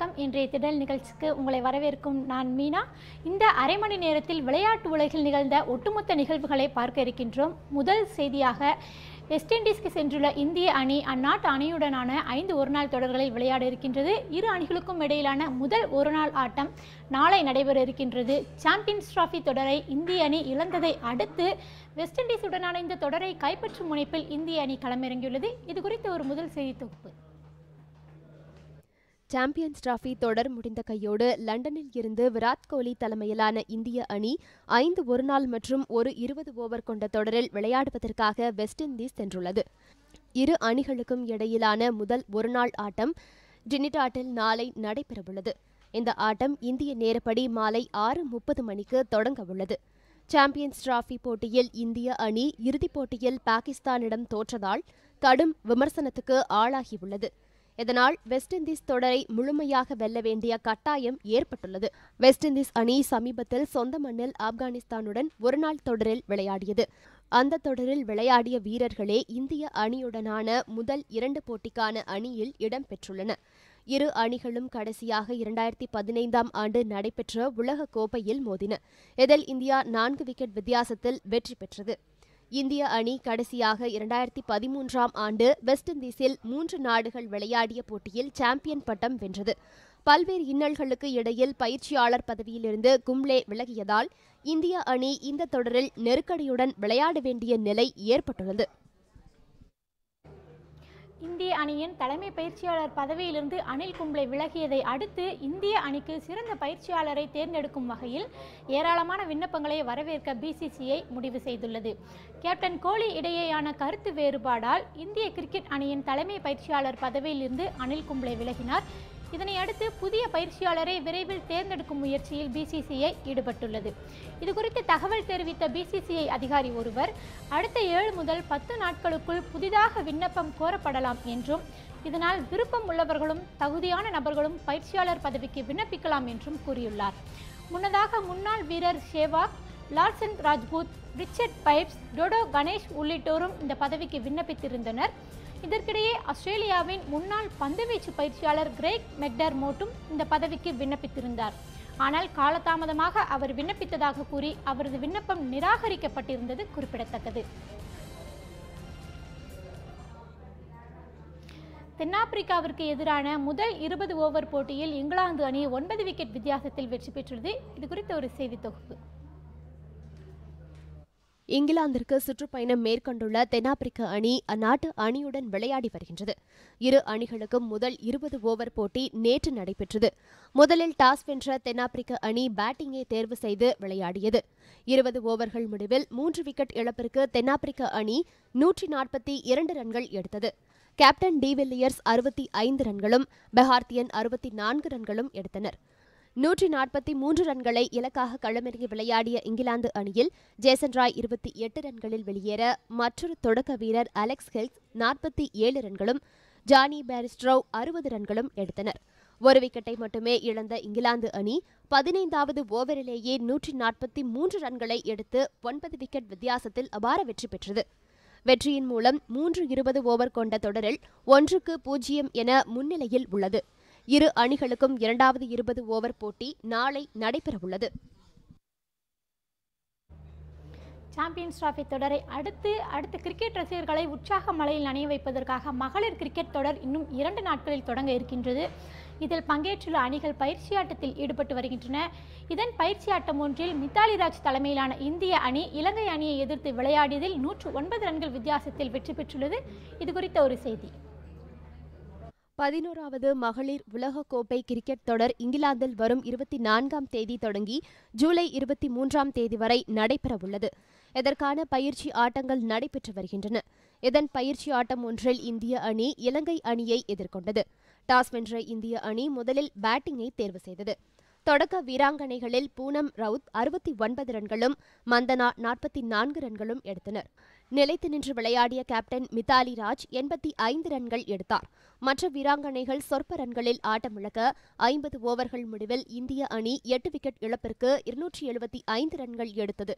வணக்கம். இன்றைய திடல் நிகழ்ச்சிக்கு உங்களை வரவேற்கும் நான் மீனா. இந்த அரை மணி நேரத்தில் விளையாட்டு உலகில் நிகழ்ந்த ஒட்டுமொத்த நிகழ்வுகளை பார்க்க இருக்கின்றோம். முதல் செய்தியாக வெஸ்ட் இண்டீஸ்க்கு சென்றுள்ள இந்திய அணி அந்நாட்டு அணியுடனான ஐந்து ஒருநாள் தொடர்களில் விளையாட இருக்கின்றது. இரு அணிகளுக்கும் இடையிலான முதல் ஒருநாள் ஆட்டம் நாளை நடைபெற இருக்கின்றது. சாம்பியன்ஸ் டிராஃபி தொடரை இந்திய அணி இழந்ததை அடுத்து வெஸ்ட் இண்டீஸுடனான இந்த தொடரை கைப்பற்றும் முனைப்பில் இந்திய அணி களமிறங்கியுள்ளது. இது குறித்த ஒரு முதல் செய்தி தொகுப்பு. சாம்பியன்ஸ் டிராஃபி தொடர் முடிந்த கையோடு லண்டனில் இருந்து விராட் கோலி தலைமையிலான இந்திய அணி ஐந்து ஒருநாள் மற்றும் ஒரு இருபது ஓவர் கொண்ட தொடரில் விளையாடுவதற்காக வெஸ்ட் இண்டீஸ் சென்றுள்ளது. இரு அணிகளுக்கும் இடையிலான முதல் ஒருநாள் ஆட்டம் டினிடாட்டில் நாளை நடைபெறவுள்ளது. இந்த ஆட்டம் இந்திய நேரப்படி மாலை ஆறு முப்பது மணிக்கு தொடங்க உள்ளது. சாம்பியன்ஸ் டிராஃபி போட்டியில் இந்திய அணி இறுதிப் போட்டியில் பாகிஸ்தானிடம் தோற்றதால் கடும் விமர்சனத்துக்கு ஆளாகியுள்ளது. இதனால் வெஸ்ட் இண்டீஸ் தொடரை முழுமையாக வெல்ல வேண்டிய கட்டாயம் ஏற்பட்டுள்ளது. வெஸ்ட் இண்டீஸ் அணி சமீபத்தில் சொந்த மண்ணில் ஆப்கானிஸ்தானுடன் ஒருநாள் தொடரில் விளையாடியது. அந்த தொடரில் விளையாடிய வீரர்களே இந்திய அணியுடனான முதல் இரண்டு போட்டிக்கான அணியில் இடம்பெற்றுள்ளன இரு அணிகளும் கடைசியாக இரண்டாயிரத்தி பதினைந்தாம் ஆண்டு நடைபெற்ற உலக கோப்பையில் மோதின. இதில் இந்தியா நான்கு விக்கெட் வித்தியாசத்தில் வெற்றி பெற்றது. இந்திய அணி கடைசியாக இரண்டாயிரத்தி பதிமூன்றாம் ஆண்டு வெஸ்ட் இண்டீஸில் மூன்று நாடுகள் விளையாடிய போட்டியில் சாம்பியன் பட்டம் வென்றது. பல்வேறு இன்னல்களுக்கு இடையில் பயிற்சியாளர் பதவியிலிருந்து கும்ளே விலகியதால் இந்திய அணி இந்த தொடரில் நெருக்கடியுடன் விளையாட வேண்டிய நிலை ஏற்பட்டுள்ளது. இந்திய அணியின் தலைமை பயிற்சியாளர் பதவியிலிருந்து அனில் கும்ளே விலகியதை அடுத்து இந்திய அணிக்கு சிறந்த பயிற்சியாளரை தேர்ந்தெடுக்கும் வகையில் ஏராளமான விண்ணப்பங்களை வரவேற்க பிசிசிஐ முடிவு செய்துள்ளது. கேப்டன் கோலி இடையேயான கருத்து வேறுபாடால் இந்திய கிரிக்கெட் அணியின் தலைமை பயிற்சியாளர் பதவியிலிருந்து அனில் கும்ளே விலகினார். இதனையடுத்து புதிய பயிற்சியாளரை விரைவில் தேர்ந்தெடுக்கும் முயற்சியில் பிசிசிஐ ஈடுபட்டுள்ளது. இது குறித்து தகவல் தெரிவித்த பிசிசிஐ அதிகாரி ஒருவர் அடுத்த ஏழு முதல் பத்து நாட்களுக்குள் புதிதாக விண்ணப்பம் கோரப்படலாம் என்றும் இதனால் விருப்பம் உள்ளவர்களும் தகுதியான நபர்களும் பயிற்சியாளர் பதவிக்கு விண்ணப்பிக்கலாம் என்றும் கூறியுள்ளார். முன்னதாக முன்னாள் வீரர் Sehwag Larson Rajput Richard Pybus Dodda Ganesh உள்ளிட்டோரும் இந்த பதவிக்கு விண்ணப்பித்திருந்தனர். இதற்கிடையே ஆஸ்திரேலியாவின் முன்னாள் பந்துவீச்சு பயிற்சியாளர் கிரேக் மெக்டர் மோட்டும் இந்த பதவிக்கு விண்ணப்பித்திருந்தார். ஆனால் காலதாமதமாக அவர் விண்ணப்பித்ததாக கூறி அவரது விண்ணப்பம் நிராகரிக்கப்பட்டிருந்தது குறிப்பிடத்தக்கது. தென்னாப்பிரிக்காவிற்கு எதிரான முதல் இருபது ஓவர் போட்டியில் இங்கிலாந்து அணி ஒன்பது விக்கெட் வித்தியாசத்தில் வெற்றி பெற்றது. இது குறித்த ஒரு செய்தி தொகுப்பு. இங்கிலாந்திற்கு சுற்றுப்பயணம் மேற்கொண்டுள்ள தென்னாப்பிரிக்க அணி அந்நாட்டு அணியுடன் விளையாடி வருகின்றது. இரு அணிகளுக்கும் முதல் இருபது ஓவர் போட்டி நேற்று நடைபெற்றது. முதலில் டாஸ் வென்ற தென்னாப்பிரிக்க அணி பேட்டிங்கை தேர்வு செய்து விளையாடியது. இருபது ஓவர்கள் முடிவில் மூன்று விக்கெட் இழப்பிற்கு தென்னாப்பிரிக்க அணி நூற்றி நாற்பத்தி இரண்டு ரன்கள் எடுத்தது. கேப்டன் டிவில்லியர்ஸ் அறுபத்தி ஐந்து ரன்களும் பெஹார்த்தியன் அறுபத்தி நான்கு ரன்களும் எடுத்தனர். நூற்றி நாற்பத்தி மூன்று ரன்களை இலக்காக களமிறங்கி விளையாடிய இங்கிலாந்து அணியில் ஜேசன் ராய் இருபத்தி எட்டு ரன்களில் வெளியேற மற்றொரு தொடக்க வீரர் அலெக்ஸ் ஹெல்ஸ் நாற்பத்தி ஏழு ரன்களும் ஜானி பேரிஸ்ட்ரோவ் அறுபது ரன்களும் எடுத்தனர். ஒரு விக்கெட்டை மட்டுமே இழந்த இங்கிலாந்து அணி பதினைந்தாவது ஓவரிலேயே நூற்றி நாற்பத்தி மூன்று ரன்களை எடுத்து ஒன்பது விக்கெட் வித்தியாசத்தில் அபார வெற்றி பெற்றது. வெற்றியின் மூலம் மூன்று இருபது ஓவர் கொண்ட தொடரில் ஒன்றுக்கு பூஜ்ஜியம் என முன்னிலையில் உள்ளது. இரு அணிகளுக்கும் இரண்டாவது இருபது ஓவர் போட்டி நாளை நடைபெறவுள்ளது. சாம்பியன்ஸ் டிராஃபி தொடரை அடுத்து அடுத்த கிரிக்கெட் ரசிகர்களை உற்சாக மலையில் நனைய வைப்பதற்காக மகளிர் கிரிக்கெட் தொடர் இன்னும் இரண்டு நாட்களில் தொடங்க இருக்கின்றது. இதில் பங்கேற்றுள்ள அணிகள் பயிற்சி ஆட்டத்தில் ஈடுபட்டு வருகின்றன. இதன் பயிற்சி ஆட்டம் ஒன்றில் மித்தாலி ராஜ் தலைமையிலான இந்திய அணி இலங்கை அணியை எதிர்த்து விளையாடியதில் நூற்று ஒன்பது ரன்கள் வித்தியாசத்தில் வெற்றி பெற்றுள்ளது. இது குறித்த ஒரு செய்தி. பதினோராவது மகளிர் உலகக்கோப்பை கிரிக்கெட் தொடர் இங்கிலாந்தில் வரும் இருபத்தி நான்காம் தேதி தொடங்கி ஜூலை இருபத்தி மூன்றாம் தேதி வரை நடைபெறவுள்ளது. இதற்கான பயிற்சி ஆட்டங்கள் நடைபெற்று வருகின்றன. இதன் பயிற்சி ஆட்டம் ஒன்றில் இந்திய அணி இலங்கை அணியை எதிர்கொண்டது. டாஸ் வென்ற இந்திய அணி முதலில் பேட்டிங்கை தேர்வு செய்தது. தொடக்க வீராங்கனைகளில் பூனம் ரவுத் அறுபத்தி ஒன்பது ரன்களும் மந்தனா நாற்பத்தி நான்கு ரன்களும் எடுத்தனர். நிலைத்து நின்று விளையாடிய கேப்டன் மித்தாலி ராஜ் எண்பத்தி ஐந்து ரன்கள் எடுத்தார். மற்ற வீராங்கனைகள் சொற்ப ரன்களில் ஆட்டமிழக்க ஐம்பது ஓவர்கள் முடிவில் இந்திய அணி எட்டு விக்கெட் இழப்பிற்கு இருநூற்றி எழுபத்தி ஐந்து ரன்கள் எடுத்தது.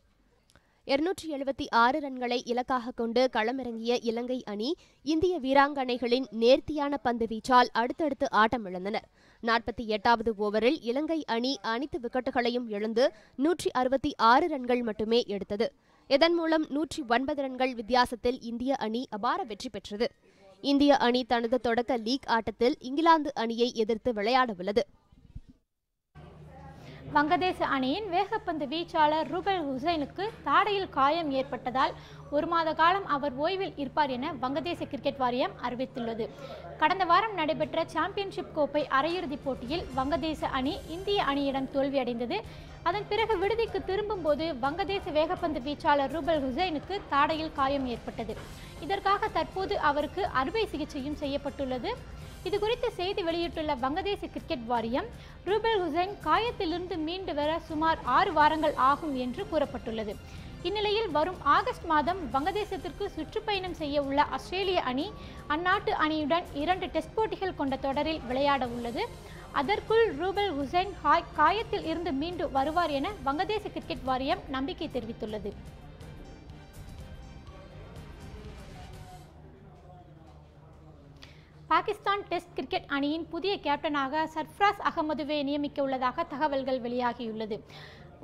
இருநூற்றி எழுபத்தி ஆறு ரன்களை இலக்காக கொண்டு களமிறங்கிய இலங்கை அணி இந்திய வீராங்கனைகளின் நேர்த்தியான பந்து வீச்சால் அடுத்தடுத்து ஆட்டமிழந்தனர் நாற்பத்தி எட்டாவது ஓவரில் இலங்கை அணி அனைத்து விக்கெட்டுகளையும் இழந்து நூற்றி அறுபத்தி ஆறு ரன்கள் மட்டுமே எடுத்தது. இதன் மூலம் நூற்றி ஒன்பது ரன்கள் வித்தியாசத்தில் இந்திய அணி அபார வெற்றி பெற்றது. இந்திய அணி தனது தொடக்க லீக் ஆட்டத்தில் இங்கிலாந்து அணியை எதிர்த்து விளையாட உள்ளது வங்கதேச அணியின் வேகப்பந்து வீச்சாளர் ரூபல் ஹுசைனுக்கு தாடையில் காயம் ஏற்பட்டதால் ஒரு மாத காலம் அவர் ஓய்வில் இருப்பார் என வங்கதேச கிரிக்கெட் வாரியம் அறிவித்துள்ளது. கடந்த வாரம் நடைபெற்ற சாம்பியன்ஷிப் கோப்பை அரையிறுதிப் போட்டியில் வங்கதேச அணி இந்திய அணியிடம் தோல்வியடைந்தது. அதன் பிறகு விடுதிக்கு திரும்பும்போது வங்கதேச வேகப்பந்து வீச்சாளர் ரூபல் ஹுசைனுக்கு தாடையில் காயம் ஏற்பட்டது. இதற்காக தற்போது அவருக்கு அறுவை சிகிச்சையும் செய்யப்பட்டுள்ளது. இது குறித்து செய்தி வெளியிட்டுள்ள வங்கதேச கிரிக்கெட் வாரியம் ரூபல் ஹுசைன் காயத்திலிருந்து மீண்டு வர சுமார் ஆறு வாரங்கள் ஆகும் என்று கூறப்பட்டுள்ளது. இந்நிலையில் வரும் ஆகஸ்ட் மாதம் வங்கதேசத்திற்கு சுற்றுப்பயணம் செய்ய உள்ள ஆஸ்திரேலிய அணி அந்நாட்டு அணியுடன் இரண்டு டெஸ்ட் போட்டிகள் கொண்ட தொடரில் விளையாட உள்ளது. அதற்குள் ரூபல் ஹுசைன் ஹாய் காயத்தில் இருந்து மீண்டு வருவார் என வங்கதேச கிரிக்கெட் வாரியம் நம்பிக்கை தெரிவித்துள்ளது. பாகிஸ்தான் டெஸ்ட் கிரிக்கெட் அணியின் புதிய கேப்டனாக சர்ஃப்ராஸ் அகமதுவை நியமிக்க உள்ளதாக தகவல்கள் வெளியாகியுள்ளது.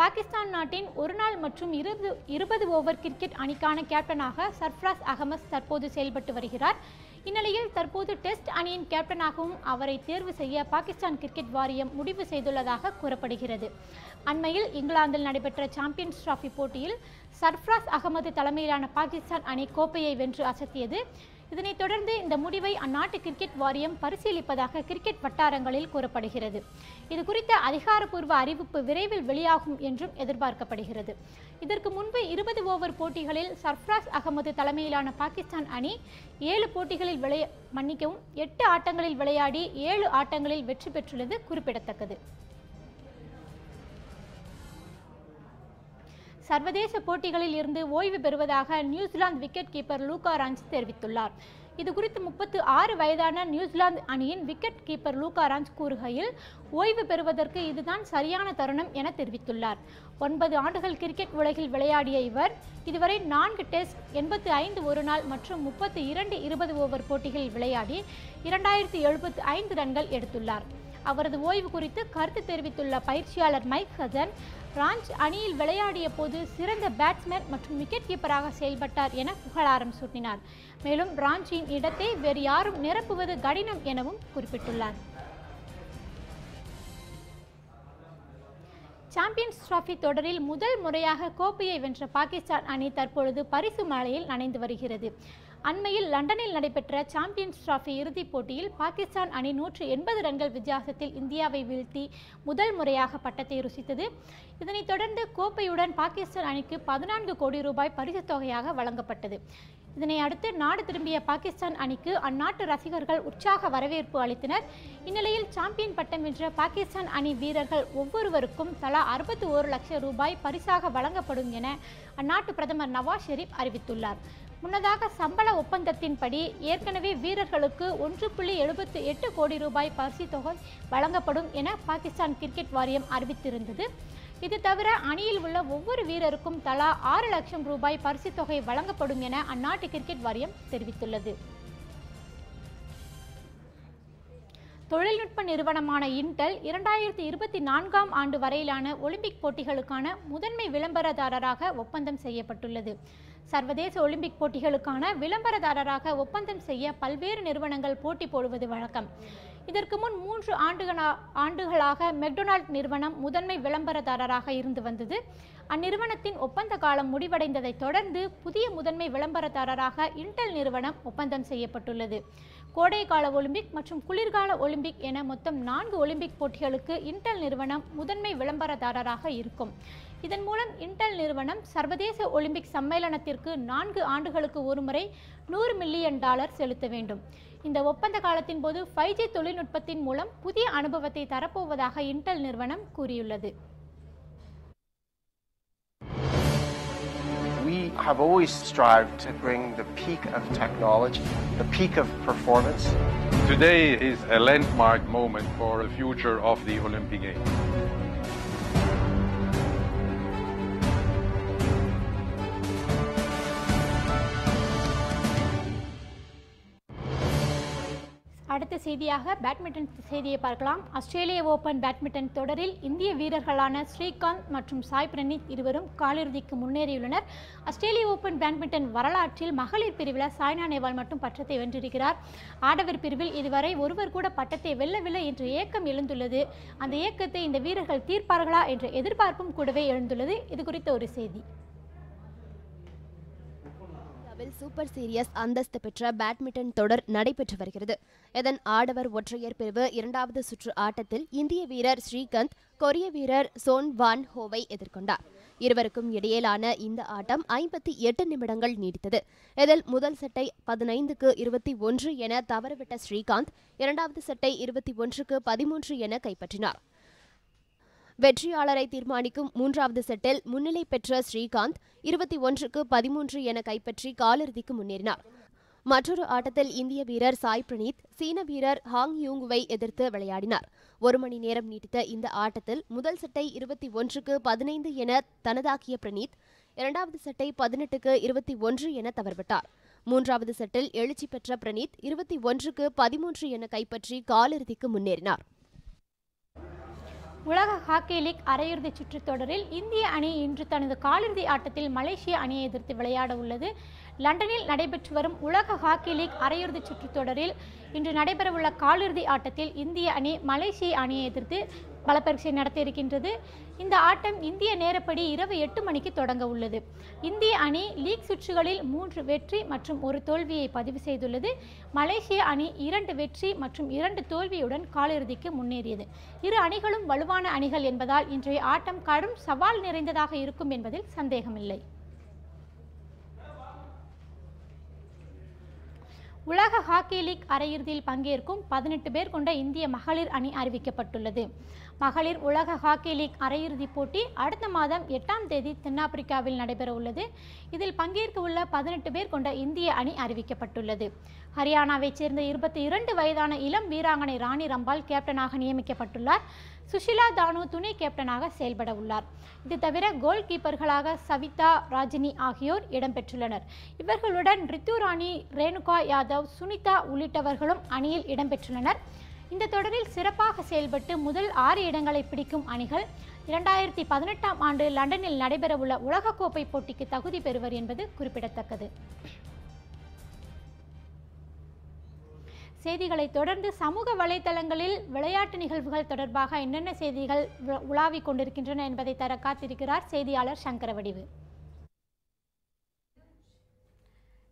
பாகிஸ்தான் நாட்டின் ஒருநாள் மற்றும் இருபது இருபது ஓவர் கிரிக்கெட் அணிக்கான கேப்டனாக சர்ஃப்ராஸ் அகமது தற்போது செயல்பட்டு வருகிறார். இந்நிலையில் தற்போது டெஸ்ட் அணியின் கேப்டனாகவும் அவரை தேர்வு செய்ய பாகிஸ்தான் கிரிக்கெட் வாரியம் முடிவு செய்துள்ளதாக கூறப்படுகிறது. அண்மையில் இங்கிலாந்தில் நடைபெற்ற சாம்பியன்ஸ் டிராஃபி போட்டியில் சர்ஃப்ராஸ் அகமது தலைமையிலான பாகிஸ்தான் அணி கோப்பையை வென்று அசத்தியது. இதனைத் தொடர்ந்து இந்த முடிவை அந்நாட்டு கிரிக்கெட் வாரியம் பரிசீலிப்பதாக கிரிக்கெட் வட்டாரங்களில் கூறப்படுகிறது. இது குறித்த அதிகாரப்பூர்வ அறிவிப்பு விரைவில் வெளியாகும் என்றும் எதிர்பார்க்கப்படுகிறது. இதற்கு முன்பு இருபது ஓவர் போட்டிகளில் சர்ஃப்ராஸ் அகமது தலைமையிலான பாகிஸ்தான் அணி ஏழு போட்டிகளில் விளைய மன்னிக்கவும் எட்டு ஆட்டங்களில் விளையாடி ஏழு ஆட்டங்களில் வெற்றி பெற்றுள்ளது குறிப்பிடத்தக்கது. சர்வதேச போட்டிகளில் இருந்து ஓய்வு பெறுவதாக New Zealand wicket keeper Luke Ronchi தெரிவித்துள்ளார். இது குறித்து முப்பத்து ஆறு வயதான நியூசிலாந்து அணியின் விக்கெட் கீப்பர் லூகா ரான்ஸ் கூறுகையில் ஓய்வு பெறுவதற்கு இதுதான் சரியான தருணம் என தெரிவித்துள்ளார். ஒன்பது ஆண்டுகள் கிரிக்கெட் உலகில் விளையாடிய இவர் இதுவரை நான்கு டெஸ்ட் எண்பத்து ஐந்து ஒருநாள் மற்றும் முப்பத்தி இரண்டு இருபது ஓவர் போட்டிகளில் விளையாடி இரண்டாயிரத்தி எழுபத்து ஐந்து ரன்கள் எடுத்துள்ளார். அவரது ஓய்வு குறித்து கருத்து தெரிவித்துள்ள பயிற்சியாளர் மைக் ஹசன் ராஞ்ச் அணியில் விளையாடிய போது சிறந்த பேட்ஸ்மேன் மற்றும் விக்கெட் கீப்பராக செயல்பட்டார் என புகழாரம் சூட்டினார். மேலும் ராஞ்சியின் இடத்தை வேறு யாரும் நிரப்புவது கடினம் எனவும் குறிப்பிட்டுள்ளார். சாம்பியன்ஸ் டிராஃபி தொடரில் முதல் முறையாக கோப்பையை வென்ற பாகிஸ்தான் அணி தற்பொழுது பரிசு மாலையில் நனைந்து வருகிறது. அண்மையில் லண்டனில் நடைபெற்ற சாம்பியன்ஸ் டிராஃபி இறுதிப் போட்டியில் பாகிஸ்தான் அணி நூற்று எண்பது ரன்கள் வித்தியாசத்தில் இந்தியாவை வீழ்த்தி முதல் முறையாக பட்டத்தை ருசித்தது. இதனைத் தொடர்ந்து கோப்பையுடன் பாகிஸ்தான் அணிக்கு பதினான்கு கோடி ரூபாய் பரிசுத் தொகையாக வழங்கப்பட்டது. இதனை அடுத்து நாடு திரும்பிய பாகிஸ்தான் அணிக்கு அந்நாட்டு ரசிகர்கள் உற்சாக வரவேற்பு அளித்தனர். இந்நிலையில் சாம்பியன் பட்டம் வென்ற பாகிஸ்தான் அணி வீரர்கள் ஒவ்வொருவருக்கும் தலா அறுபத்தி ஓரு லட்சம் ரூபாய் பரிசாக வழங்கப்படும் என அந்நாட்டு பிரதமர் நவாஸ் ஷெரீப் அறிவித்துள்ளார். முன்னதாக சம்பள ஒப்பந்தத்தின்படி ஏற்கனவே வீரர்களுக்கு ஒன்று புள்ளி எழுபத்து எட்டு கோடி ரூபாய் பரிசு தொகை வழங்கப்படும் என பாகிஸ்தான் கிரிக்கெட் வாரியம் அறிவித்திருந்தது. இது தவிர அணியில் உள்ள ஒவ்வொரு வீரருக்கும் தலா ஆறு லட்சம் ரூபாய் பரிசு தொகை வழங்கப்படும் என அந்நாட்டு கிரிக்கெட் வாரியம் தெரிவித்துள்ளது. தொழில்நுட்ப நிறுவனமான இன்டெல் இரண்டாயிரத்தி இருபத்தி நான்காம் ஆண்டு வரையிலான ஒலிம்பிக் போட்டிகளுக்கான முதன்மை விளம்பரதாரராக ஒப்பந்தம் செய்யப்பட்டுள்ளது. சர்வதேச ஒலிம்பிக் போட்டிகளுக்கான விளம்பரதாரராக ஒப்பந்தம் செய்ய பல்வேறு நிறுவனங்கள் போட்டி போடுவது வழக்கம். இதற்கு முன் மூன்று ஆண்டுகளா ஆண்டுகளாக மெக்டொனால்ட் நிறுவனம் முதன்மை விளம்பரதாரராக இருந்து வந்தது. அந்நிறுவனத்தின் ஒப்பந்த காலம் முடிவடைந்ததை தொடர்ந்து புதிய முதன்மை விளம்பரதாரராக இன்டெல் நிறுவனம் ஒப்பந்தம் செய்யப்பட்டுள்ளது. கோடைக்கால ஒலிம்பிக் மற்றும் குளிர்கால ஒலிம்பிக் என மொத்தம் நான்கு ஒலிம்பிக் போட்டிகளுக்கு இன்டெல் நிறுவனம் முதன்மை விளம்பரதாரராக இருக்கும். இதன் மூலம் இன்டெல் நிறுவனம் சர்வதேச ஒலிம்பிக் சம்மேளனத்திற்கு நான்கு ஆண்டுகளுக்கு ஒருமுறை நூறு மில்லியன் டாலர் செலுத்த வேண்டும். இந்த ஒப்பந்த காலத்தின் போது ஃபைவ் ஜி தொழில்நுட்பத்தின் மூலம் புதிய அனுபவத்தை தரப்போவதாக இன்டெல் நிறுவனம் கூறியுள்ளது We have always strived to bring the peak of technology, the peak of performance, Today is a landmark moment for the future of the Olympic Games. அடுத்த செய்தியாக பேட்மிண்டன் செய்தியை பார்க்கலாம். ஆஸ்திரேலிய ஓபன் பேட்மிண்டன் தொடரில் இந்திய வீரர்களான ஸ்ரீகாந்த் மற்றும் சாய் பிரணீத் இருவரும் காலிறுதிக்கு முன்னேறியுள்ளனர். ஆஸ்திரேலிய ஓபன் பேட்மிண்டன் வரலாற்றில் மகளிர் பிரிவில் சாய்னா நேவால் மட்டும் பட்டத்தை வென்றிருக்கிறார். ஆடவர் பிரிவில் இதுவரை ஒருவர் கூட பட்டத்தை வெல்லவில்லை என்ற ஏக்கம் எழுந்துள்ளது. அந்த ஏக்கத்தை இந்த வீரர்கள் தீர்ப்பார்களா என்ற எதிர்பார்ப்பும் கூடவே எழுந்துள்ளது. இது குறித்த ஒரு செய்தி. இந்தியாவில் சூப்பர் சீரியஸ் அந்தஸ்து பெற்ற பேட்மிண்டன் தொடர் நடைபெற்று வருகிறது. இதன் ஆடவர் ஒற்றையர் பிரிவு இரண்டாவது சுற்று ஆட்டத்தில் இந்திய வீரர் ஸ்ரீகாந்த் கொரிய வீரர் சோன் வான் ஹோவை எதிர்கொண்டார். இருவருக்கும் இடையிலான இந்த ஆட்டம் ஐம்பத்தி எட்டு நிமிடங்கள் நீடித்தது. இதில் முதல் செட்டை பதினைந்துக்கு இருபத்தி ஒன்று என தவறவிட்ட ஸ்ரீகாந்த் இரண்டாவது செட்டை இருபத்தி ஒன்றுக்கு பதிமூன்று என கைப்பற்றினார். வெற்றியாளரை தீர்மானிக்கும் மூன்றாவது செட்டில் முன்னிலை பெற்ற ஸ்ரீகாந்த் இருபத்தி ஒன்றுக்கு பதிமூன்று என கைப்பற்றி காலிறுதிக்கு முன்னேறினார். மற்றொரு ஆட்டத்தில் இந்திய வீரர் சாய் பிரணீத் சீன வீரர் ஹாங் யூங்குவை எதிர்த்து விளையாடினார். ஒரு மணி நேரம் நீடித்த இந்த ஆட்டத்தில் முதல் செட்டை இருபத்தி ஒன்றுக்கு பதினைந்து என தனதாக்கிய பிரணீத் இரண்டாவது செட்டை பதினெட்டுக்கு இருபத்தி ஒன்று என தவறுவிட்டார். மூன்றாவது செட்டில் எழுச்சி பெற்ற பிரணீத் இருபத்தி ஒன்றுக்கு பதிமூன்று என கைப்பற்றி காலிறுதிக்கு முன்னேறினார். உலக ஹாக்கி லீக் அரையிறுதிச் சுற்றுத் தொடரில் இந்திய அணி இன்று தனது காலிறுதி ஆட்டத்தில் மலேசிய அணியை எதிர்த்து விளையாட உள்ளது. லண்டனில் நடைபெற்று வரும் உலக ஹாக்கி லீக் அரையிறுதிச் சுற்றுத் தொடரில் இன்று நடைபெறவுள்ள காலிறுதி ஆட்டத்தில் இந்திய அணி மலேசிய அணியை எதிர்த்து பலப்பரீட்சை நடத்த இருக்கின்றது இந்த ஆட்டம் இந்திய நேரப்படி இரவு எட்டு மணிக்கு தொடங்க உள்ளது. இந்திய அணி லீக் சுற்றுகளில் மூன்று வெற்றி மற்றும் ஒரு தோல்வியை பதிவு செய்துள்ளது. மலேசிய அணி இரண்டு வெற்றி மற்றும் இரண்டு தோல்வியுடன் காலிறுதிக்கு முன்னேறியது. இரு அணிகளும் வலுவான அணிகள் என்பதால் இன்றைய ஆட்டம் கடும் சவால் நிறைந்ததாக இருக்கும் என்பதில் சந்தேகமில்லை. உலக ஹாக்கி லீக் அரையிறுதியில் பங்கேற்கும் பதினெட்டு பேர் கொண்ட இந்திய மகளிர் அணி அறிவிக்கப்பட்டுள்ளது. மகளிர் உலக ஹாக்கி லீக் அரையிறுதிப் போட்டி அடுத்த மாதம் எட்டாம் தேதி தென்னாப்பிரிக்காவில் நடைபெற உள்ளது. இதில் பங்கேற்க உள்ள பதினெட்டு பேர் கொண்ட இந்திய அணி அறிவிக்கப்பட்டுள்ளது. ஹரியானாவைச் சேர்ந்த இருபத்தி இரண்டு வயதான இளம் வீராங்கனை ராணி ரம்பால் கேப்டனாக நியமிக்கப்பட்டுள்ளார். சுஷிலா தானு துணை கேப்டனாக செயல்பட உள்ளார். இது தவிர கோல் கீப்பர்களாக சவிதா ராஜினி ஆகியோர் இடம்பெற்றுள்ளனர் இவர்களுடன் ரித்து ராணி ரேணுகா யாதவ் சுனிதா உள்ளிட்டவர்களும் அணியில் இடம்பெற்றுள்ளனர் இந்த தொடரில் சிறப்பாக செயல்பட்டு முதல் ஆறு இடங்களை பிடிக்கும் அணிகள் இரண்டாயிரத்தி பதினெட்டாம் ஆண்டு லண்டனில் நடைபெறவுள்ள உலகக்கோப்பை போட்டிக்கு தகுதி பெறுவர் என்பது குறிப்பிடத்தக்கது. செய்திகளை தொடர்ந்து சமூக வலைத்தளங்களில் விளையாட்டு நிகழ்வுகள் தொடர்பாக என்னென்ன செய்திகள் உலாவிக் கொண்டிருக்கின்றன என்பதை தர காத்திருக்கிறார் செய்தியாளர் சங்கரவடிவு.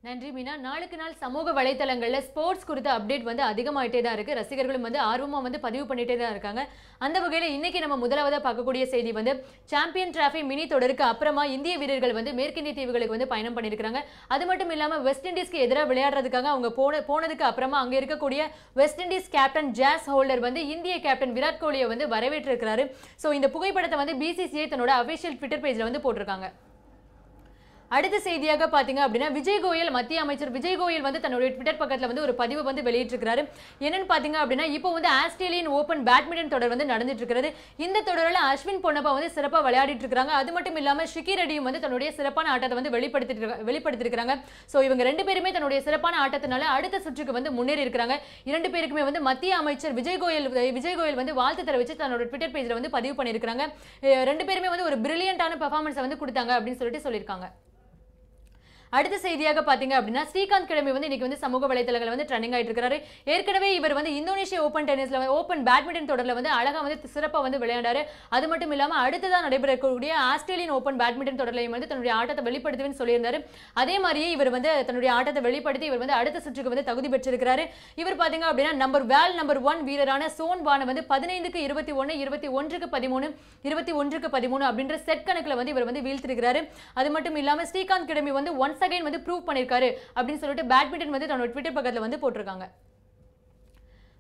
நன்றி மீனா. நாளுக்கு நாள் சமூக வலைத்தளங்களில் ஸ்போர்ட்ஸ் குறித்த அப்டேட் வந்து அதிகமாகிட்டே தான் இருக்குது ரசிகர்களும் வந்து ஆர்வமாக வந்து பதிவு பண்ணிட்டே தான் இருக்காங்க. அந்த வகையில் இன்றைக்கி நம்ம முதலாவதாக பார்க்கக்கூடிய செய்தி வந்து சாம்பியன் டிராஃபி மினி தொடருக்கு அப்புறமா இந்திய வீரர்கள் வந்து மேற்கிந்திய தீவுகளுக்கு வந்து பயணம் பண்ணியிருக்காங்க அது மட்டும் இல்லாமல் வெஸ்ட் இண்டீஸ்க்கு எதிராக விளையாடுறதுக்காக அவங்க போன போனதுக்கு அப்புறமா அங்கே இருக்கக்கூடிய West Indies captain Jason Holder வந்து இந்திய கேப்டன் விராட் கோலியை வந்து வரவேற்றிருக்கிறாரு. ஸோ இந்த புகைப்படத்தை வந்து பிசிசிஐ தன்னோட அஃபிஷியல் ட்விட்டர் பேஜில் வந்து போட்டிருக்காங்க. அடுத்த செய்தியாக பார்த்தீங்க அப்படின்னா விஜய் கோயல் மத்திய அமைச்சர் விஜய் கோயல் வந்து தன்னுடைய ட்விட்டர் பக்கத்தில் வந்து ஒரு பதிவு வந்து வெளியிட்டிருக்கிறாரு. என்னன்னு பார்த்தீங்க அப்படின்னா இப்போ வந்து ஆஸ்திரேலியன் ஓபன் பேட்மிண்டன் தொடர் வந்து நடந்துட்டு இருக்கிறது இந்த தொடரில் அஸ்வின் பொன்னப்பா வந்து சிறப்பாக விளையாடிட்டு இருக்காங்க அது மட்டும் இல்லாமல் ஷிக்கி ரெடியும் வந்து தன்னுடைய சிறப்பான ஆட்டத்தை வந்து வெளிப்படுத்திட்டு வெளிப்படுத்திருக்கிறாங்க. ஸோ இவங்க ரெண்டு பேருமே தன்னுடைய சிறப்பான ஆட்டத்தினால அடுத்த சுற்றுக்கு வந்து முன்னேறி இருக்கிறாங்க இரண்டு பேருக்குமே வந்து மத்திய அமைச்சர் விஜய் கோயல் விஜய் கோயல் வந்து வாழ்த்து தெரிவித்து தன்னோட ட்விட்டர் பேஜில் வந்து பதிவு பண்ணியிருக்காங்க ரெண்டு பேருமே வந்து ஒரு பிரில்லியண்டான பெர்ஃபார்மன்ஸை வந்து கொடுத்தாங்க அப்படின்னு சொல்லிட்டு சொல்லியிருக்காங்க. அடுத்த செய்தியாக பாத்தீங்க அப்படின்னா ஸ்ரீகாந்த் கிழமை வந்து இன்னைக்கு வந்து சமூக வலைதளங்கள் வந்து ட்ரெண்டிங் ஆயிட்டு இருக்காரு ஏற்கனவே இவர் வந்து இந்தோனேஷிய ஓப்பன் டென்னிஸ்ல ஓப்பன் பேட்மிண்டன் தொடர்ல வந்து அழகா வந்து சிறப்பா வந்து விளையாண்டாரு. அது மட்டும் இல்லாம அடுத்ததான் நடைபெறக்கூடிய ஆஸ்திரேலியன் ஓப்பன் பேட்மிண்டன் தொடர்லையும் வந்து தன்னுடைய ஆட்டத்தை வெளிப்படுத்துவேன்னு சொல்லியிருந்தாரு. அதே மாதிரியே இவர் வந்து தன்னுடைய ஆட்டத்தை வெளிப்படுத்தி இவர் வந்து அடுத்த சுற்றுக்கு வந்து தகுதி பெற்றிருக்கிறாரு. இவர் பாத்தீங்க அப்படின்னா நம்பர் வேல் நம்பர் ஒன் வீரரான சோன் பானை வந்து பதினைந்துக்கு இருபத்தி ஒன்னு இருபத்தி ஒன்றுக்கு பதிமூணு இருபத்தி ஒன்றுக்கு பதிமூணு அப்படின்ற செட் கணக்குல வந்து இவர் வந்து வீழ்த்திருக்கிறாரு. அது மட்டும் இல்லாம ஸ்ரீகாந்த் கிடமி வந்து ஒன்ஸ் அகைன் வந்து ப்ரூவ் பண்ணிருக்காரு அப்படின்னு சொல்லிட்டு பேட்மிண்டன் வந்து தன்னோட ட்விட்டர் பக்கத்தில் வந்து போட்டிருக்காங்க.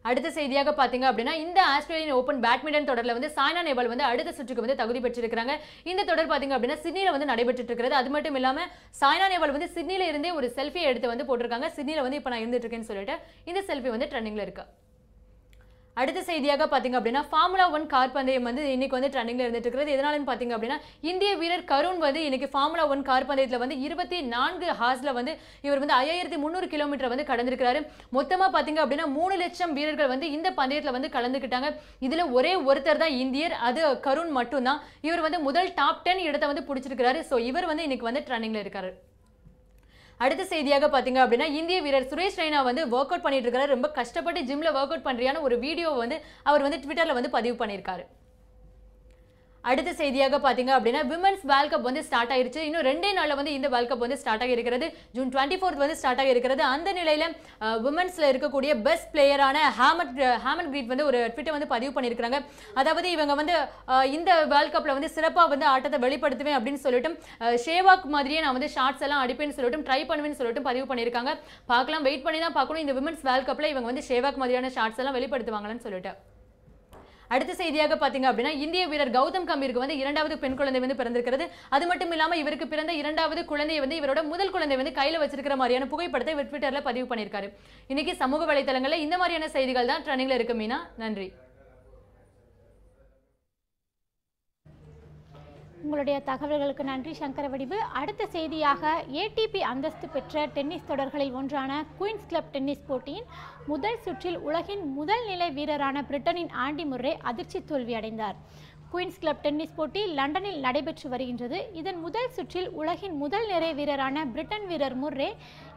அடுத்த செய்தியாக பார்த்தீங்க அப்படின்னா இந்த ஆஸ்திரேலியன் ஓப்பன் பேட்மிண்டன் தொடரில் வந்து சாய்னா நேவால் வந்து அடுத்த சுற்றுக்கு வந்து தகுதி பெற்றிருக்காங்க இந்த தொடர் பார்த்தீங்க அப்படின்னா சிட்னியில் வந்து நடைபெற்று இருக்கிறது அது மட்டும் இல்லாமல் சாய்னா நேவால் வந்து சிட்னியில் இருந்தே ஒரு செல்ஃபியை எடுத்து வந்து போட்டிருக்காங்க. சிட்னியில் வந்து இப்போ நான் இருந்துட்டு இருக்கேன்னு சொல்லிட்டு இந்த செல்ஃபி வந்து ட்ரெண்டிங்கில் இருக்குது அடுத்த செய்தியாக பார்த்தீங்க அப்படின்னா ஃபார்முலா ஒன் கார் பந்தயம் வந்து இன்னைக்கு வந்து ட்ரெண்டிங்ல இருந்துட்டு இருக்கிறது எதனாலன்னு பார்த்தீங்க அப்படின்னா இந்திய வீரர் கருண் வந்து இன்னைக்கு ஃபார்முலா ஒன் கார் பந்தயத்தில் வந்து இருபத்தி நான்கு ஹார்ஸில் வந்து இவர் வந்து ஐயாயிரத்தி முந்நூறு கிலோமீட்டர் வந்து கடந்திருக்கிறாரு. மொத்தமாக பார்த்தீங்க அப்படின்னா மூணு லட்சம் வீரர்கள் வந்து இந்த பந்தயத்தில் வந்து கலந்துக்கிட்டாங்க. இதில் ஒரே ஒருத்தர் தான் இந்தியர் அது கருண் மட்டும்தான். இவர் வந்து முதல் டாப் டென் இடத்தை வந்து பிடிச்சிருக்கிறாரு. ஸோ இவர் வந்து இன்னைக்கு வந்து ட்ரெண்டிங்கில் இருக்காரு. அடுத்த செய்தியாக பார்த்தீங்க அப்படின்னா இந்திய வீரர் சுரேஷ் ரெய்னா வந்து ஒர்க் அவுட் பண்ணிட்டு இருக்காரு. ரொம்ப கஷ்டப்பட்டு ஜிம்ல ஒர்க் அவுட் பண்றியான ஒரு வீடியோ வந்து அவர் வந்து ட்விட்டர்ல வந்து பதிவு பண்ணியிருக்காரு. அடுத்த செய்தியாக பார்த்தீங்க அப்படின்னா விமன்ஸ் வேர்ல்ட் கப் வந்து ஸ்டார்ட் ஆயிருச்சு. இன்னும் ரெண்டே நாளில் வந்து இந்த வேர்ல்ட் கப் வந்து ஸ்டார்ட் ஆகிருக்கிறது ஜூன் டுவெண்ட்டி ஃபோர்த் வந்து ஸ்டார்ட் ஆகிருக்கிறது அந்த நிலையில் விமன்ஸில் இருக்கக்கூடிய பெஸ்ட் பிளேயரான ஹேமட் ஹேமட் கிரீட் வந்து ஒரு ட்விட்டர் வந்து பதிவு பண்ணியிருக்கிறாங்க. அதாவது இவங்க வந்து இந்த வேர்ல்ட் கப்பில் வந்து சிறப்பாக வந்து ஆட்டத்தை வெளிப்படுத்துவேன் அப்படின்னு சொல்லிட்டு ஷேவாக் மாதிரியே நான் வந்து ஷார்ட்ஸ் எல்லாம் அடிப்பேன்னு சொல்லிட்டு ட்ரை பண்ணுவேன்னு சொல்லிட்டு பதிவு பண்ணியிருக்காங்க. பார்க்கலாம் வெயிட் பண்ணி தான் பார்க்கணும். இந்த விமன்ஸ் வேர்ல்ட் கப்பில் இவங்க வந்து ஷேவாக் மாதிரியான ஷார்ட்ஸ் எல்லாம் வெளிப்படுத்துவாங்களான்னு சொல்லிட்டு. அடுத்த செய்தியாக பார்த்தீங்க அப்படின்னா இந்திய வீரர் கௌதம் கம்பீருக்கு வந்து இரண்டாவது பெண் குழந்தை வந்து பிறந்திருக்கிறது. அது மட்டும் இல்லாமல் இவருக்கு பிறந்த இரண்டாவது குழந்தையை வந்து இவரோட முதல் குழந்தை வந்து கையில் வச்சிருக்கிற மாதிரியான புகைப்படத்தை இவர் ட்விட்டரில் பதிவு பண்ணியிருக்காரு. இன்னைக்கு சமூக வலைதளங்களில் இந்த மாதிரியான செய்திகள் தான் ட்ரெண்டிங்கில் இருக்கு மீனா. நன்றி. உங்களுடைய தகவல்களுக்கு நன்றி சங்கர வடிவு. அடுத்த செய்தியாக ஏடிபி அந்தஸ்து பெற்ற டென்னிஸ் தொடர்களில் ஒன்றான குயின்ஸ் கிளப் டென்னிஸ் போட்டியின் முதல் சுற்றில் உலகின் முதல் நிலை வீரரான பிரிட்டனின் ஆண்டி முர்ரே அதிர்ச்சி தோல்வி அடைந்தார் குயின்ஸ் கிளப் டென்னிஸ் போட்டி லண்டனில் நடைபெற்று வருகின்றது. இதன் முதல் சுற்றில் உலகின் முதல் நிறை வீரரான பிரிட்டன் வீரர் முர்ரே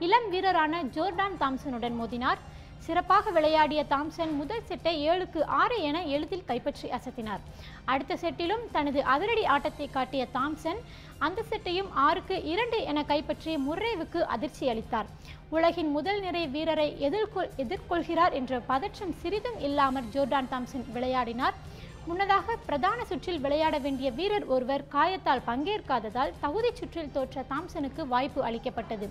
இளம் வீரரான ஜோர்டான் தாம்சனுடன் மோதினார். சிறப்பாக விளையாடிய தாம்சன் முதல் செட்டை ஏழுக்கு ஆறு என எளிதில் கைப்பற்றி அசத்தினார். அடுத்த செட்டிலும் தனது அதிரடி ஆட்டத்தை காட்டிய தாம்சன் அந்த செட்டையும் ஆறுக்கு இரண்டு என கைப்பற்றி முர்ரேவுக்கு அதிர்ச்சி அளித்தார். உலகின் முதல் நிறை வீரரை எதிர்கொள் எதிர்கொள்கிறார் என்ற பதற்றம் சிறிதும் இல்லாமல் ஜோர்டான் தாம்சன் விளையாடினார். முன்னதாக பிரதான சுற்றில் விளையாட வேண்டிய வீரர் ஒருவர் காயத்தால் பங்கேற்காததால் தகுதி சுற்றில் தோற்ற தாம்சனுக்கு வாய்ப்பு அளிக்கப்பட்டது.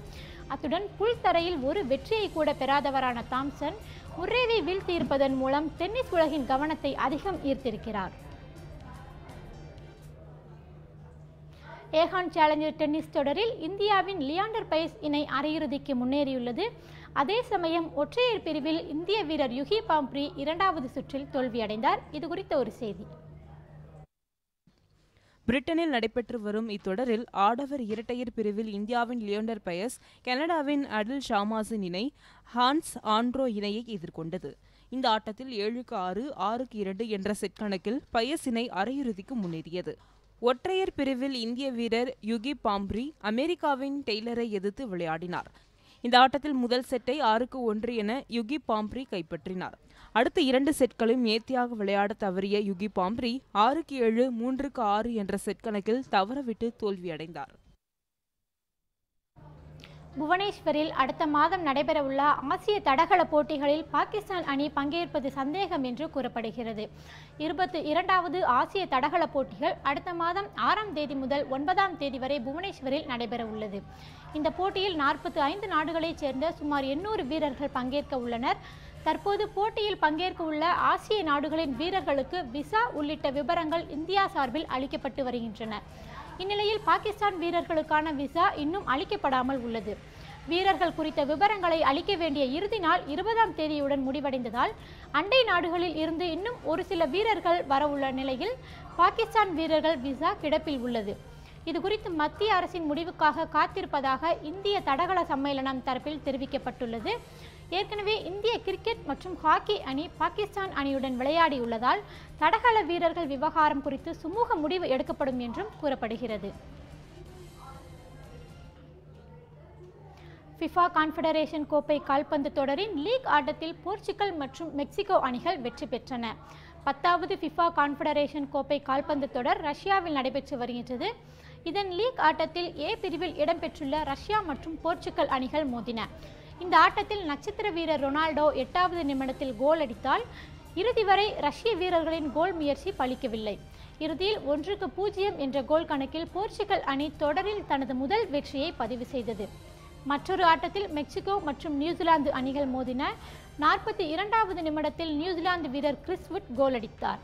அத்துடன் புல்தரையில் ஒரு வெற்றியை கூட பெறாதவரான தாம்சன் முர்ரேவை வீழ்த்தியிருப்பதன் மூலம் டென்னிஸ் உலகின் கவனத்தை அதிகம் ஈர்த்திருக்கிறார். ஏகான் சேலஞ்சர் டென்னிஸ் தொடரில் இந்தியாவின் லியாண்டர் பைஸ் இணை அரையிறுதிக்கு முன்னேறியுள்ளது. அதே சமயம் ஒற்றையர் பிரிவில் இந்திய வீரர் யுகி பாம்ப்ரி இரண்டாவது சுற்றில் தோல்வியடைந்தார். இது குறித்த ஒரு செய்தி. பிரிட்டனில் நடைபெற்று வரும் இத்தொடரில் ஆடவர் இரட்டையர் பிரிவில் இந்தியாவின் லியோண்டர் பயஸ் கனடாவின் அடில் ஷாமாசின் இணை ஹான்ஸ் ஆண்ட்ரோ இணையை எதிர்கொண்டது. இந்த ஆட்டத்தில் ஏழுக்கு ஆறு ஆறுக்கு இரண்டு என்ற செட் கணக்கில் பயஸ் இணை அரையிறுதிக்கு முன்னேறியது. ஒற்றையர் பிரிவில் இந்திய வீரர் யுகி பாம்ப்ரி அமெரிக்காவின் டெய்லரை எதிர்த்து விளையாடினார். இந்த ஆட்டத்தில் முதல் செட்டை ஆறுக்கு ஒன்று என யுகி பாம்ப்ரி கைப்பற்றினார். அடுத்த இரண்டு செட்களும் நேர்த்தியாக விளையாட தவறிய யுகி பாம்ப்ரி ஆறுக்கு ஏழு மூன்றுக்கு ஆறு என்ற செட் கணக்கில் தவறவிட்டு தோல்வியடைந்தார். புவனேஸ்வரில் அடுத்த மாதம் நடைபெறவுள்ள ஆசிய தடகள போட்டிகளில் பாகிஸ்தான் அணி பங்கேற்பது சந்தேகம் என்று கூறப்படுகிறது. இருபத்தி இரண்டாவது ஆசிய தடகள போட்டிகள் அடுத்த மாதம் ஆறாம் தேதி முதல் ஒன்பதாம் தேதி வரை புவனேஸ்வரில் நடைபெற உள்ளது இந்த போட்டியில் நாற்பத்தி ஐந்து நாடுகளைச் சேர்ந்த சுமார் எண்ணூறு வீரர்கள் பங்கேற்க உள்ளனர். தற்போது போட்டியில் பங்கேற்க உள்ள ஆசிய நாடுகளின் வீரர்களுக்கு விசா உள்ளிட்ட விவரங்கள் இந்தியா சார்பில் அளிக்கப்பட்டு வருகின்றன. இந்நிலையில் பாகிஸ்தான் வீரர்களுக்கான விசா இன்னும் அளிக்கப்படாமல் உள்ளது. வீரர்கள் குறித்த விவரங்களை அளிக்க வேண்டிய இறுதி நாள் இருபதாம் தேதியுடன் முடிவடைந்ததால் அண்டை நாடுகளில் இருந்து இன்னும் ஒரு சில வீரர்கள் வரவுள்ள நிலையில் பாகிஸ்தான் வீரர்கள் விசா கிடப்பில் உள்ளது. இது குறித்து மத்திய அரசின் முடிவுக்காக காத்திருப்பதாக இந்திய தடகள சம்மேளனம் தரப்பில் தெரிவிக்கப்பட்டுள்ளது. ஏற்கனவே இந்திய கிரிக்கெட் மற்றும் ஹாக்கி அணி பாகிஸ்தான் அணியுடன் விளையாடியுள்ளதால் தடகள வீரர்கள் விவகாரம் குறித்து சுமூக முடிவு எடுக்கப்படும் என்றும் கூறப்படுகிறது. ஃபிஃபா கான்ஃபெடரேஷன் கோப்பை கால்பந்து தொடரின் லீக் ஆட்டத்தில் போர்ச்சுகல் மற்றும் மெக்சிகோ அணிகள் வெற்றி பெற்றன. பத்தாவது ஃபிஃபா கான்ஃபெடரேஷன் கோப்பை கால்பந்து தொடர் ரஷ்யாவில் நடைபெற்று வருகின்றது. இதன் லீக் ஆட்டத்தில் ஏ பிரிவில் இடம்பெற்றுள்ள ரஷ்யா மற்றும் போர்ச்சுகல் அணிகள் மோதின. இந்த ஆட்டத்தில் நட்சத்திர வீரர் ரொனால்டோ எட்டாவது நிமிடத்தில் கோல் அடித்தால் இறுதி வரை ரஷ்ய வீரர்களின் கோல் முயற்சி பலிக்கவில்லை. இறுதியில் ஒன்றுக்கு பூஜ்ஜியம் என்ற கோல் கணக்கில் போர்ச்சுகல் அணி தொடரில் தனது முதல் வெற்றியை பதிவு செய்தது. மற்றொரு ஆட்டத்தில் மெக்சிகோ மற்றும் நியூசிலாந்து அணிகள் மோதின நாற்பத்தி இரண்டாவது நிமிடத்தில் நியூசிலாந்து வீரர் கிறிஸ்வுட் கோல் அடித்தார்.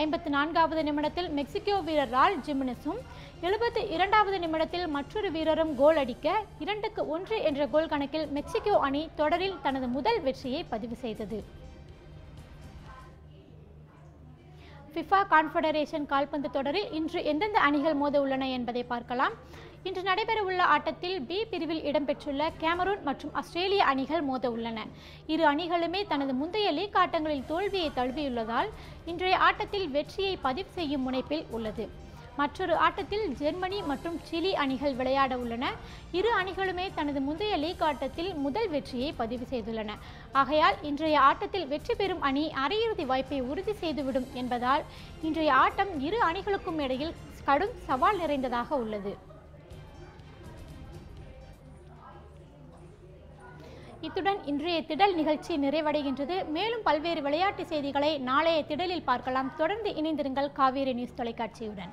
ஐம்பத்தி நான்காவது நிமிடத்தில் மெக்சிகோ வீரர் ரால் ஜிமினஸும் எழுபத்தி இரண்டாவது நிமிடத்தில் மற்றொரு வீரரும் கோல் அடிக்க இரண்டுக்கு ஒன்று என்ற கோல் கணக்கில் மெக்சிகோ அணி தொடரில் தனது முதல் வெற்றியை பதிவு செய்தது. ஃபிஃபா கான்ஃபெடரேஷன் கால்பந்து தொடரில் இன்று எந்தெந்த அணிகள் மோத உள்ளன என்பதை பார்க்கலாம். இன்று நடைபெறவுள்ள ஆட்டத்தில் பி பிரிவில் இடம்பெற்றுள்ள கேமரூன் மற்றும் ஆஸ்திரேலிய அணிகள் மோத உள்ளன இரு அணிகளுமே தனது முந்தைய லீக் ஆட்டங்களில் தோல்வியை தழுவியுள்ளதால் இன்றைய ஆட்டத்தில் வெற்றியை பதிவு செய்யும் முனைப்பில் உள்ளது. மற்றொரு ஆட்டத்தில் ஜெர்மனி மற்றும் சிலி அணிகள் விளையாட உள்ளன. இரு அணிகளுமே தனது முந்தைய லீக் ஆட்டத்தில் முதல் வெற்றியை பதிவு செய்துள்ளன. ஆகையால் இன்றைய ஆட்டத்தில் வெற்றி பெறும் அணி அரையிறுதி வாய்ப்பை உறுதி செய்துவிடும் என்பதால் இன்றைய ஆட்டம் இரு அணிகளுக்கும் இடையில் கடும் சவால் நிறைந்ததாக உள்ளது. இத்துடன் இன்றைய திடல் நிகழ்ச்சி நிறைவடைகின்றது. மேலும் பல்வேறு விளையாட்டு செய்திகளை நாளைய திடலில் பார்க்கலாம். தொடர்ந்து இணைந்திருங்கள் காவேரி நியூஸ் தொலைக்காட்சியுடன்.